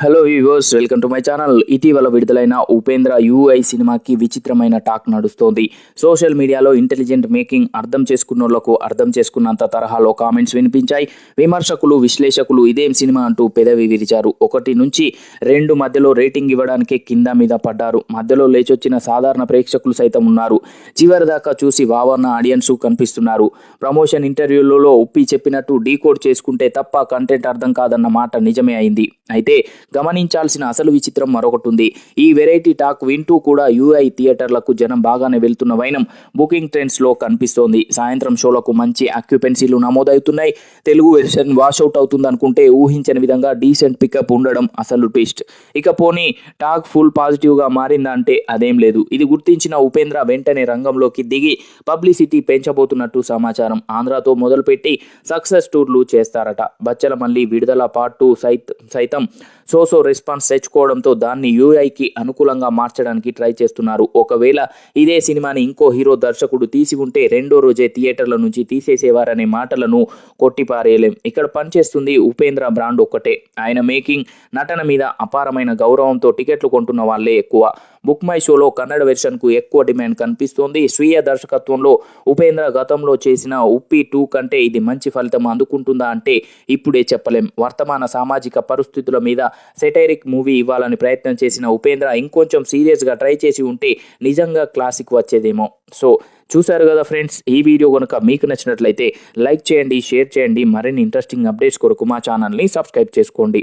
Hello viewers welcome to my channel ఇటీవల విడుదలైన Upendra UI సినిమాకి విచిత్రమైన టాక్ నడుస్తోంది. సోషల్ మీడియాలో ఇంటెలిజెంట్ మేకింగ్ అర్థం చేసుకున్నోళ్ళకు అర్థం చేసుకున్నంత తరహాలో కామెంట్స్ వినిపించాయి. విమర్శకులు విశ్లేషకులు ఇదేం సినిమా అంటూ పెదవి విరిచారు. ఒకటి నుంచి రెండు మధ్యలో రేటింగ్ ఇవ్వడానికే కింద మీద పడ్డారు. మధ్యలో లేచొచ్చిన సాధారణ ప్రేక్షకులు సైతం ఉన్నారు. చివరి దాకా చూసి వావన్న ఆడియన్స్ కనిపిస్తున్నారు. ప్రమోషన్ ఇంటర్వ్యూలలో ఉప్పి చెప్పినట్టు డీకోడ్ చేసుకుంటే తప్ప కంటెంట్ అర్థం కాదన్న మాట నిజమే అయింది. అయితే గమనించాల్సిన అసలు విచిత్రం మరొకటి ఉంది. ఈ వెరైటీ టాక్ వింటూ కూడా యూఐ థియేటర్లకు జనం బాగానే వెళ్తున్న వైనం బుకింగ్ ట్రెండ్స్లో కనిపిస్తోంది. సాయంత్రం షోలకు మంచి అక్యుపెన్సీలు నమోదవుతున్నాయి. తెలుగు వెర్షన్ వాషౌట్ అవుతుంది అనుకుంటే ఊహించని విధంగా డీసెంట్ పికప్ ఉండడం అసలు ట్విస్ట్ ఇక పోనీ టాక్ ఫుల్ పాజిటివ్గా మారిందా అంటే అదేం లేదు. ఇది గుర్తించిన ఉపేంద్ర వెంటనే రంగంలోకి దిగి పబ్లిసిటీ పెంచబోతున్నట్టు సమాచారం ఆంధ్రాతో మొదలుపెట్టి సక్సెస్ టూర్లు చేస్తారట. బచ్చల మళ్ళీ విడుదల పార్ట్ టూ సైతం సోసో రెస్పాన్స్ తెచ్చుకోవడంతో దాన్ని యూఐకి అనుకూలంగా మార్చడానికి ట్రై చేస్తున్నారు. ఒకవేళ ఇదే సినిమాని ఇంకో హీరో దర్శకుడు తీసి ఉంటే రెండో రోజే థియేటర్ల నుంచి తీసేసేవారనే మాటలను కొట్టిపారేయలేం. ఇక్కడ పనిచేస్తుంది ఉపేంద్ర బ్రాండ్ ఒక్కటే. ఆయన మేకింగ్ నటన మీద అపారమైన గౌరవంతో టికెట్లు కొంటున్న వాళ్ళే ఎక్కువ. బుక్ మై షోలో కన్నడ వెర్షన్కు ఎక్కువ డిమాండ్ కనిపిస్తోంది. స్వీయ దర్శకత్వంలో ఉపేంద్ర గతంలో చేసిన ఉప్పి టూ కంటే ఇది మంచి ఫలితం అందుకుంటుందా అంటే ఇప్పుడే చెప్పలేం. వర్తమాన సామాజిక పరిస్థితుల మీద సెటైరిక్ మూవీ ఇవ్వాలని ప్రయత్నం చేసిన ఉపేంద్ర ఇంకొంచెం సీరియస్గా ట్రై చేసి ఉంటే నిజంగా క్లాసిక్ వచ్చేదేమో. సో చూశారు కదా ఫ్రెండ్స్ ఈ వీడియో కనుక మీకు నచ్చినట్లయితే లైక్ చేయండి షేర్ చేయండి. మరిన్ని ఇంట్రెస్టింగ్ అప్డేట్స్ కొరకు మా ఛానల్ని సబ్స్క్రైబ్ చేసుకోండి.